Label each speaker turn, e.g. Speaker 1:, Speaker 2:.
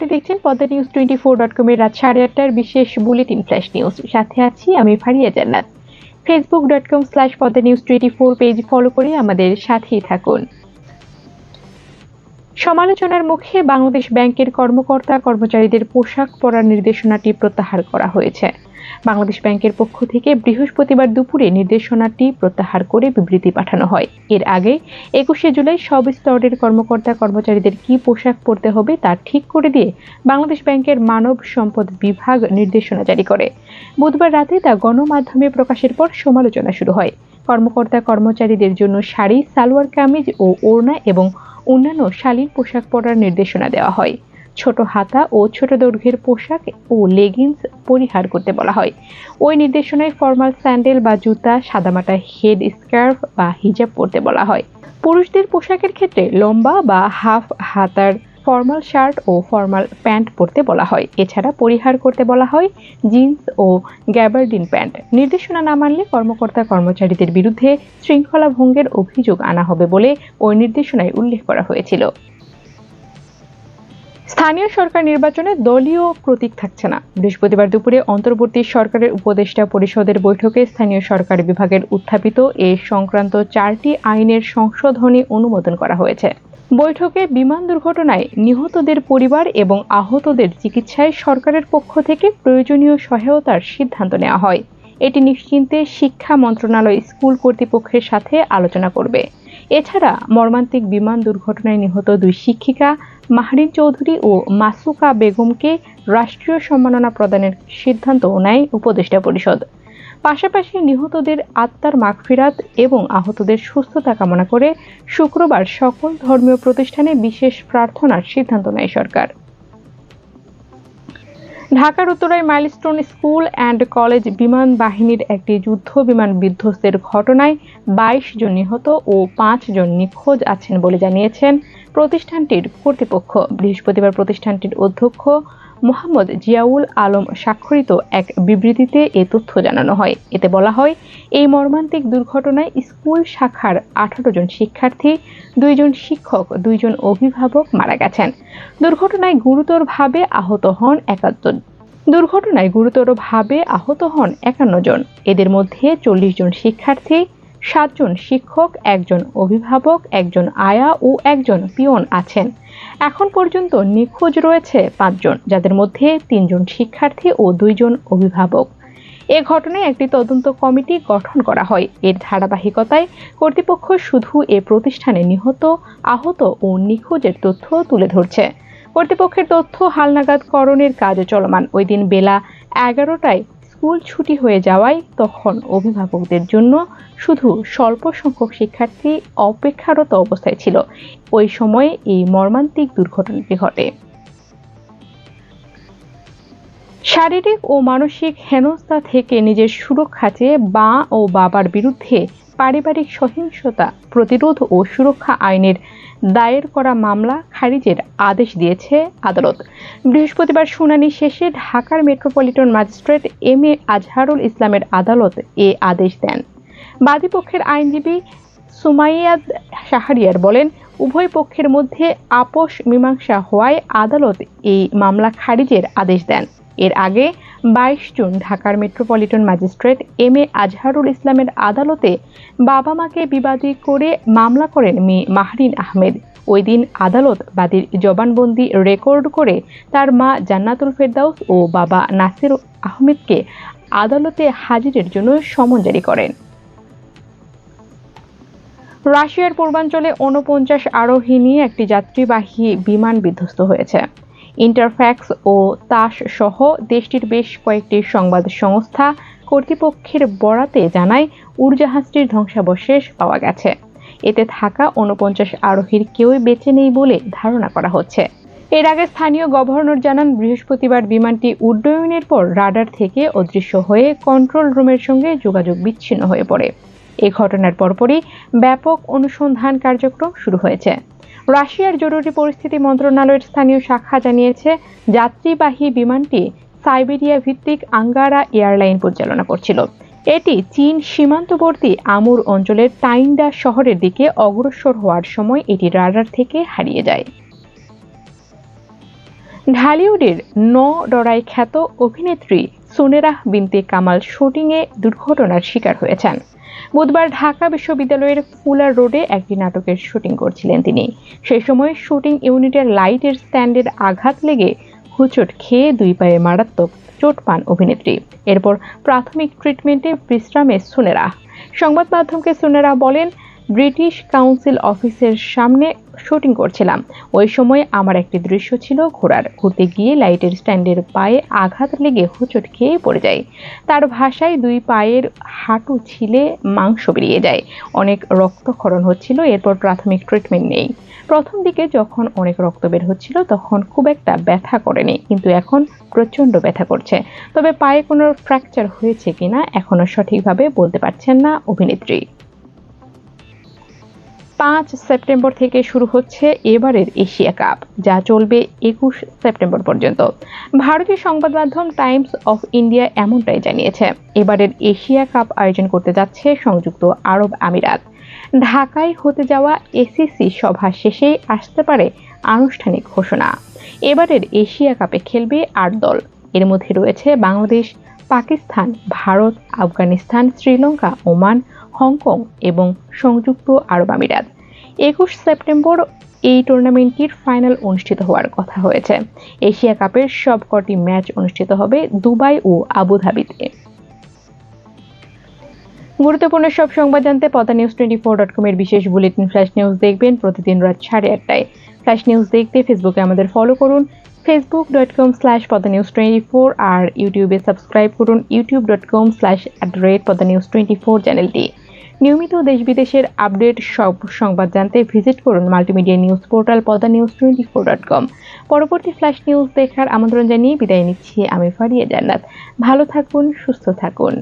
Speaker 1: আপনি দেখছেন Padma news twenty four dot কমের রাত সাড়ে আটটার বিশেষ বুলেটিন ফ্ল্যাশ নিউজ। সাথে আছি আমি Faria Jannat. Facebook dot com slash Padma news twenty four page follow করে আমাদের সাথেই থাকুন। সমালোচনার মুখে বাংলাদেশ ব্যাংকের কর্মকর্তা কর্মচারীদের পোশাক পরার নির্দেশনাটি প্রত্যাহার করা হয়েছে। বাংলাদেশ ব্যাংকের পক্ষ থেকে বৃহস্পতিবার দুপুরে নির্দেশনাটি প্রত্যাহার করে বিবৃতি পাঠানো হয়। এর আগে একুশে জুলাই সব স্তরের কর্মকর্তা কর্মচারীদের কি পোশাক পরতে হবে তা ঠিক করে দিয়ে বাংলাদেশ ব্যাংকের মানব সম্পদ বিভাগ নির্দেশনা জারি করে। বুধবার রাতে তা গণমাধ্যমে প্রকাশের পর সমালোচনা শুরু হয়। কর্মকর্তা কর্মচারীদের জন্য শাড়ি, সালোয়ার কামিজ ও ওড়না এবং অন্যান্য শালীন পোশাক পরার নির্দেশনা দেওয়া হয়। ছোট হাতা ও ছোট দৈর্ঘ্যের পোশাক ও লেগিংস পরিহার করতে বলা হয়। ওই নির্দেশনায় ফর্মাল স্যান্ডেল বা জুতা, সাদামাটা হেড স্কার্ফ বা হিজাব পরতে বলা হয়। পুরুষদের পোশাকের ক্ষেত্রে লম্বা বা হাফ হাতার ফর্মাল শার্ট ও ফর্মাল প্যান্ট পরতে বলা হয়। এছাড়া পরিহার করতে বলা হয় জিন্স ও গ্যাবার্ডিন প্যান্ট নির্দেশনা না মানলে কর্মকর্তা কর্মচারীদের বিরুদ্ধে শৃঙ্খলা ভঙ্গের অভিযোগ আনা হবে বলে ওই নির্দেশনায় উল্লেখ করা হয়েছিল। স্থানীয় সরকার নির্বাচনে দলীয় প্রতীক থাকছে না। বৃহস্পতিবার দুপুরে অন্তর্বর্তী সরকারের উপদেষ্টা পরিষদের বৈঠকে স্থানীয় সরকার বিভাগের উত্থাপিত এ সংক্রান্ত চারটি আইনের সংশোধনী অনুমোদন করা হয়েছে। বৈঠকে বিমান দুর্ঘটনায় নিহতদের পরিবার এবং আহতদের চিকিৎসায় সরকারের পক্ষ থেকে প্রয়োজনীয় সহায়তার সিদ্ধান্ত নেওয়া হয়। এটি নিশ্চিন্তে শিক্ষা মন্ত্রণালয় স্কুল কর্তৃপক্ষের সাথে আলোচনা করবে। এছাড়া মর্মান্তিক বিমান দুর্ঘটনায় নিহত দুই শিক্ষিকা মাহরিন চৌধুরী ও মাসুকা বেগমকে রাষ্ট্রীয় সম্মাননা প্রদানের সিদ্ধান্ত নেয় উপদেষ্টা পরিষদ। পাশাপাশি নিহতদের আত্মার মাগফিরাত এবং আহতদের সুস্থতা কামনা করে শুক্রবার সকল ধর্মীয় প্রতিষ্ঠানে বিশেষ প্রার্থনার সিদ্ধান্ত নেয় সরকার। ঢাকার উত্তরায় মাইলস্টোন স্কুল অ্যান্ড কলেজ বিমান বাহিনীর একটি যুদ্ধ বিমান বিধ্বস্তের ঘটনায় বাইশ জন নিহত ও পাঁচ জন নিখোঁজ আছেন বলে জানিয়েছেন প্রতিষ্ঠানটির কর্তৃপক্ষ। বৃহস্পতিবার প্রতিষ্ঠানটির অধ্যক্ষ মোহাম্মদ জিয়াউল আলম স্বাক্ষরিত এক বিবৃতিতে এ তথ্য জানানো হয়। এতে বলা হয়, এই মর্মান্তিক দুর্ঘটনায় স্কুল শাখার আঠারো জন শিক্ষার্থী দুইজন শিক্ষক দুইজন অভিভাবক মারা গেছেন। দুর্ঘটনায় গুরুতরভাবে আহত হন একাত্তর দুর্ঘটনায় গুরুতরভাবে আহত হন একান্ন জন। এদের মধ্যে চল্লিশ জন শিক্ষার্থী সাতজন শিক্ষক, একজন অভিভাবক, একজন আয়া ও একজন পিয়ন আছেন। এখন পর্যন্ত নিখোঁজ রয়েছে পাঁচজন, যাদের মধ্যে তিনজন শিক্ষার্থী ও দুইজন অভিভাবক। এ ঘটনায় একটি তদন্ত কমিটি গঠন করা হয়। এর ধারাবাহিকতায় কর্তৃপক্ষ শুধু এ প্রতিষ্ঠানে নিহত, আহত ও নিখোঁজের তথ্য তুলে ধরছে। কর্তৃপক্ষের তথ্য হালনাগাদকরণের কাজ চলমান। ওই দিন বেলা এগারোটায় স্কুল ছুটি হয়ে যাওয়ায় তখন অভিভাবকদের জন্য শুধু স্বল্প সংখ্যক শিক্ষার্থী অপেক্ষারত অবস্থায় ছিল। ওই সময়ে এই মর্মান্তিক দুর্ঘটনাটি ঘটে। শারীরিক ও মানসিক হেনস্থা থেকে নিজের সুরক্ষা চেয়ে বা ও বাবার বিরুদ্ধে পারিবারিক সহিংসতা প্রতিরোধ ও সুরক্ষা আইনের দায়ের করা মামলা খারিজের আদেশ দিয়েছে আদালত। বৃহস্পতিবার শুনানি শেষে ঢাকার metropolitan magistrate M A Azharul ইসলামের আদালত এ আদেশ দেন। বাদীপক্ষের আইনজীবী সুমাইয়াদ শাহরিয়ার বলেন, উভয় পক্ষের মধ্যে আপোষ মীমাংসা হওয়ায় আদালত এই মামলা খারিজের আদেশ দেন। এর আগে বাইশ জুন ঢাকার metropolitan magistrate M A Azharul ইসলামের আদালতে বাবা মাকে বিবাদী করে মামলা করেন মেয়ে মাহরিন আহমেদ। ওই দিন আদালত বাদীর জবানবন্দি রেকর্ড করে তার মা জান্নাতুল ফেরদাউস ও বাবা নাসির আহমেদকে আদালতে হাজিরের জন্য সমন জারি করেন। রাশিয়ার পূর্বাঞ্চলে ঊনপঞ্চাশ আরোহী নিয়ে একটি যাত্রীবাহী বিমান বিধ্বস্ত হয়েছে। ইন্টারফ্যাক্স ও তাস সহ দেশটির বেশ কয়েকটি সংবাদ সংস্থা কর্তৃপক্ষের বরাতে জানায়, উড়জাহাজটির ধ্বংসাবশেষ পাওয়া গেছে। এতে থাকা ঊনপঞ্চাশ আরোহীর কেউই বেঁচে নেই বলে ধারণা করা হচ্ছে। এর আগে স্থানীয় গভর্নর জানান, বৃহস্পতিবার বিমানটি উড্ডয়নের পর রাডার থেকে অদৃশ্য হয়ে কন্ট্রোল রুমের সঙ্গে যোগাযোগ বিচ্ছিন্ন হয়ে পড়ে। এ ঘটনার পরপরই ব্যাপক অনুসন্ধান কার্যক্রম শুরু হয়েছে। রাশিয়ার জরুরি পরিস্থিতি মন্ত্রণালয়ের স্থানীয় শাখা জানিয়েছে, যাত্রীবাহী বিমানটি সাইবেরিয়া ভিত্তিক আঙ্গারা এয়ারলাইন পরিচালনা করছিল। এটি চীন সীমান্তবর্তী আমুর অঞ্চলের টাইন্ডা শহরের দিকে অগ্রসর হওয়ার সময় এটি রাডার থেকে হারিয়ে যায়। ঢালিউডের ন ডরাই খ্যাত অভিনেত্রী সুনেরাহ বিনতে কামাল শুটিংয়ে দুর্ঘটনার শিকার হয়েছেন। বুধবার ঢাকা বিশ্ববিদ্যালয়ের ফুলার রোডে একটি নাটকের শুটিং করছিলেন তিনি। সেই সময় শুটিং ইউনিটের লাইটের স্ট্যান্ডের আঘাত লেগে হুচট খেয়ে দুই পায়ে মারাত্মক চোট পান অভিনেত্রী। এরপর প্রাথমিক ট্রিটমেন্টে বিশ্রামে সুনেরা। সংবাদ মাধ্যমকে সুনেরা বলেন ব্রিটিশ কাউন্সিল অফিসের সামনে শুটিং করছিলাম। ওই সময় আমার একটি দৃশ্য ছিল ঘোড়ার ঘুরতে গিয়ে লাইটের স্ট্যান্ডের পায়ে আঘাত লেগে হুচট খেয়ে পড়ে যায় তার ভাষায় দুই পায়ের হাঁটু ছিলে মাংস বেরিয়ে যায়। অনেক রক্তক্ষরণ হচ্ছিল, এরপর প্রাথমিক ট্রিটমেন্ট নেই। প্রথম দিকে যখন অনেক রক্ত বের হচ্ছিল, তখন খুব একটা ব্যথা করেনি, কিন্তু এখন প্রচণ্ড ব্যথা করছে। তবে পায়ে কোনো ফ্র্যাকচার হয়েছে কিনা এখনও সঠিকভাবে বলতে পারছেন না অভিনেত্রী। পাঁচ সেপ্টেম্বর থেকে শুরু হচ্ছে এবারের এশিয়া কাপ, যা চলবে একুশ সেপ্টেম্বর পর্যন্ত। ভারতীয় সংবাদ মাধ্যম টাইমস অফ ইন্ডিয়া এমনটাই জানিয়েছে, এবারের এশিয়া কাপ আয়োজন করতে যাচ্ছে সংযুক্ত আরব আমিরাত। ঢাকায় হতে যাওয়া এসিসি সভা শেষেই আসতে পারে আনুষ্ঠানিক ঘোষণা। এবারের এশিয়া কাপে খেলবে আট দল। এর মধ্যে রয়েছে Bangladesh, Pakistan, Bharat, Afghanistan, Sri Lanka, Oman Hong Kong এবং সংযুক্ত আরব আমিরাত। একুশ সেপ্টেম্বর এই টুর্নামেন্টটির ফাইনাল অনুষ্ঠিত হওয়ার কথা হয়েছে। এশিয়া কাপের সবকটি ম্যাচ অনুষ্ঠিত হবে দুবাই ও আবুধাবিতে গুরুত্বপূর্ণ সব সংবাদ জানতে পদা নিউজ টোয়েন্টি ফোর ডট কমের বিশেষ বুলেটিন ফ্ল্যাশ নিউজ দেখবেন প্রতিদিন রাত সাড়ে আটটায়। ফ্ল্যাশ নিউজ দেখতে ফেসবুকে আমাদের ফলো করুন। Facebook dot com slash পদা news twenty four আর ইউটিউবে সাবস্ক্রাইব করুন। YouTube dot com slash at rate পদা news twenty four চ্যানেলটি নিয়মিত দেশ বিদেশের আপডেট সব সংবাদ জানতে ভিজিট করুন multimedia news portal পদা news twenty four dot com পরবর্তী ফ্ল্যাশ নিউজ দেখার আমন্ত্রণ জানিয়ে বিদায় নিচ্ছি আমি ফারিয়া জান্নাত। ভালো থাকুন, সুস্থ থাকুন।